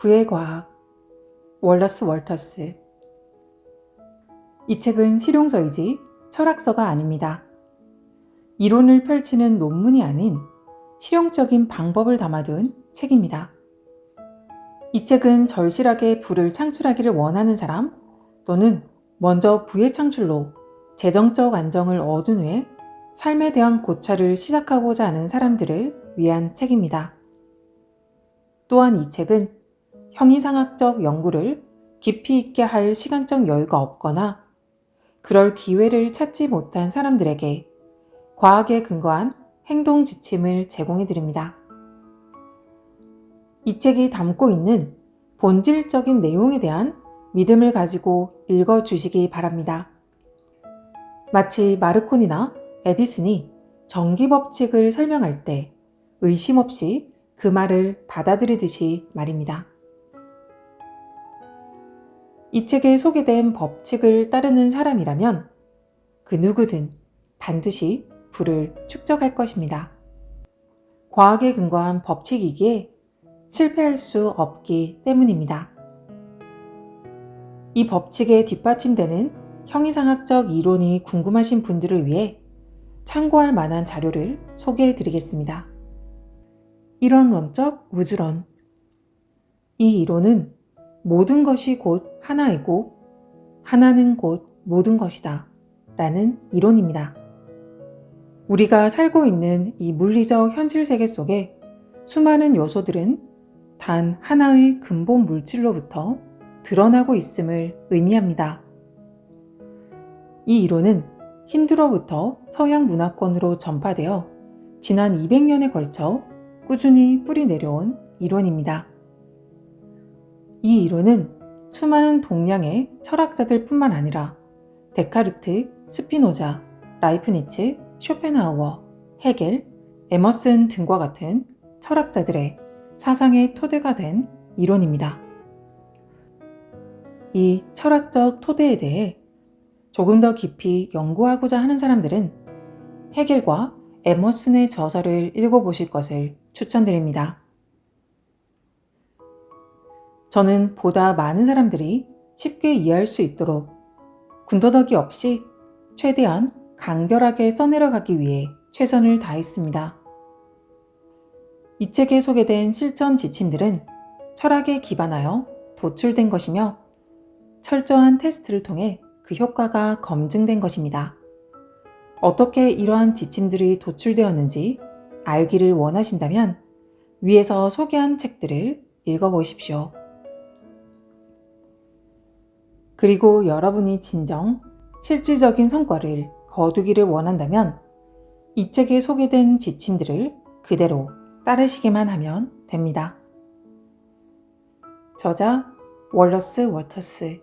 부의 과학 월러스 월터스 이 책은 실용서이지 철학서가 아닙니다. 이론을 펼치는 논문이 아닌 실용적인 방법을 담아둔 책입니다. 이 책은 절실하게 부를 창출하기를 원하는 사람 또는 먼저 부의 창출로 재정적 안정을 얻은 후에 삶에 대한 고찰을 시작하고자 하는 사람들을 위한 책입니다. 또한 이 책은 형이상학적 연구를 깊이 있게 할 시간적 여유가 없거나 그럴 기회를 찾지 못한 사람들에게 과학에 근거한 행동 지침을 제공해 드립니다. 이 책이 담고 있는 본질적인 내용에 대한 믿음을 가지고 읽어 주시기 바랍니다. 마치 마르콘이나 에디슨이 전기 법칙을 설명할 때 의심 없이 그 말을 받아들이듯이 말입니다. 이 책에 소개된 법칙을 따르는 사람이라면 그 누구든 반드시 불을 축적할 것입니다. 과학에 근거한 법칙이기에 실패할 수 없기 때문입니다. 이 법칙에 뒷받침되는 형이상학적 이론이 궁금하신 분들을 위해 참고할 만한 자료를 소개해 드리겠습니다. 이론론적 우주론. 이 이론은 모든 것이 곧 하나이고 하나는 곧 모든 것이다. 라는 이론입니다. 우리가 살고 있는 이 물리적 현실 세계 속에 수많은 요소들은 단 하나의 근본 물질로부터 드러나고 있음을 의미합니다. 이 이론은 힌두로부터 서양 문화권으로 전파되어 지난 200년에 걸쳐 꾸준히 뿌리 내려온 이론입니다. 이 이론은 수많은 동양의 철학자들 뿐만 아니라 데카르트, 스피노자, 라이프니츠, 쇼펜하우어, 헤겔, 에머슨 등과 같은 철학자들의 사상의 토대가 된 이론입니다. 이 철학적 토대에 대해 조금 더 깊이 연구하고자 하는 사람들은 헤겔과 에머슨의 저서를 읽어보실 것을 추천드립니다. 저는 보다 많은 사람들이 쉽게 이해할 수 있도록 군더더기 없이 최대한 간결하게 써내려가기 위해 최선을 다했습니다. 이 책에 소개된 실천 지침들은 철학에 기반하여 도출된 것이며 철저한 테스트를 통해 그 효과가 검증된 것입니다. 어떻게 이러한 지침들이 도출되었는지 알기를 원하신다면 위에서 소개한 책들을 읽어보십시오. 그리고 여러분이 진정 실질적인 성과를 거두기를 원한다면 이 책에 소개된 지침들을 그대로 따르시기만 하면 됩니다. 저자 월러스 워터스